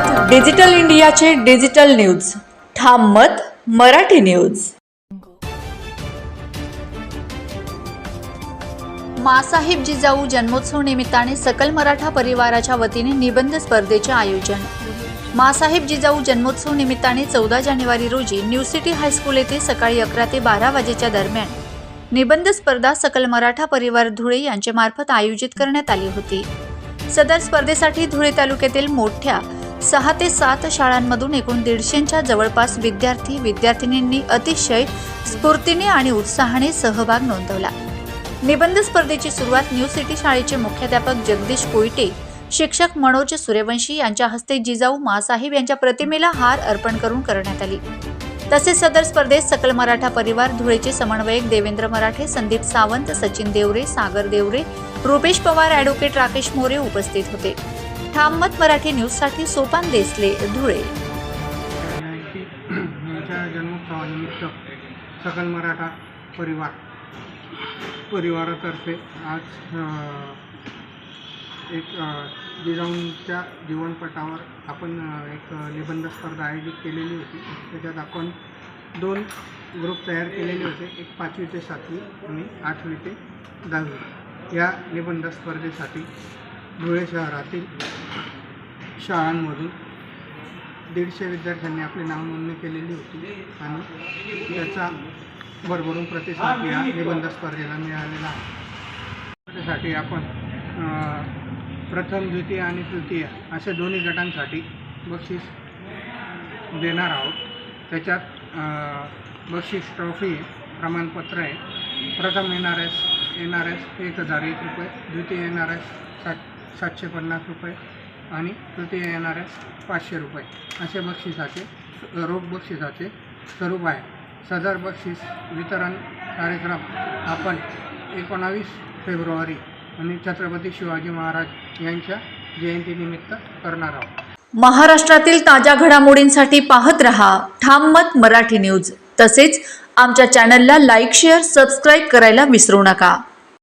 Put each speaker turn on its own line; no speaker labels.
आहात डिजिटल इंडियाचे digital news. ठाम मत मराठी न्यूज.
मासाहेब जिजाऊ जन्मोत्सव निमित्ताने सकल मराठा परिवाराच्या वतीने निबंध स्पर्धेचे आयोजन. मासाहेब जिजाऊ जन्मोत्सव निमित्ताने चौदा जानेवारी रोजी न्यू सिटी हायस्कूल येथे सकाळी अकरा ते बारा वाजेच्या दरम्यान निबंध स्पर्धा सकल मराठा परिवार धुळे यांच्यामार्फत आयोजित करण्यात आली होती. सदर स्पर्धेसाठी धुळे तालुक्यातील मोठ्या सहा ते सात शाळांमधून एकूण दीडशेच्या जवळपास विद्यार्थी विद्यार्थिनींनी अतिशय स्फूर्तीने आणि उत्साहाने सहभाग नोंदवला. निबंध स्पर्धेची सुरुवात न्यू सिटी शाळेचे मुख्याध्यापक जगदीश कोयटे शिक्षक मनोज सूर्यवंशी यांच्या हस्ते जिजाऊ मासाहेब यांच्या प्रतिमेला हार अर्पण करून करण्यात आली. तसेच सदर स्पर्धेत सकल मराठा परिवार धुळेचे समन्वयक देवेंद्र मराठे संदीप सावंत सचिन देवरे सागर देवरे रुपेश पवार ॲडव्होकेट राकेश मोरे उपस्थित होते. ठाममत मराठी न्यूजसाठी सोपान देसले धुळे.
यांच्या जन्मोत्सवानिमित्त सकल मराठा परिवार परिवारातर्फे आज एक जिजाऊंच्या जीवनपटावर आपण एक निबंध स्पर्धा आयोजित केलेली होती. त्याच्यात आपण दोन ग्रुप तयार केलेले होते. एक पाचवी ते सातवी आणि आठवी ते दहावी. या निबंध स्पर्धेसाठी धुळे शहरातील शाळांमधून दीडशे विद्यार्थ्यांनी आपली नावनोंदणी केलेली होती आणि त्याचा भरभरून प्रतिसाद या निबंध स्पर्धेला मिळालेला आहे. स्पर्धेसाठी आपण प्रथम द्वितीय आणि तृतीय अशा दोन्ही गटांसाठी बक्षीस देणार आहोत. त्याच्यात बक्षीस ट्रॉफी प्रमाणपत्र आहे. प्रथम N R S N R S एक हजार एक रुपये द्वितीय एन आर एस सात सातशे पन्नास रुपये आणि प्रति एन पाचशे रुपये. असे बक्षिसाचे रोख बक्षिसाचे स्वरूप आहे. सदर बक्षीस वितरण कार्यक्रम आपण एकोणावीस फेब्रुवारी आणि छत्रपती शिवाजी महाराज यांच्या जयंतीनिमित्त करणार आहोत.
महाराष्ट्रातील ताज्या घडामोडींसाठी पाहत रहा ठाम मत मराठी न्यूज. तसेच आमच्या चॅनलला लाईक शेअर सबस्क्राईब करायला विसरू नका.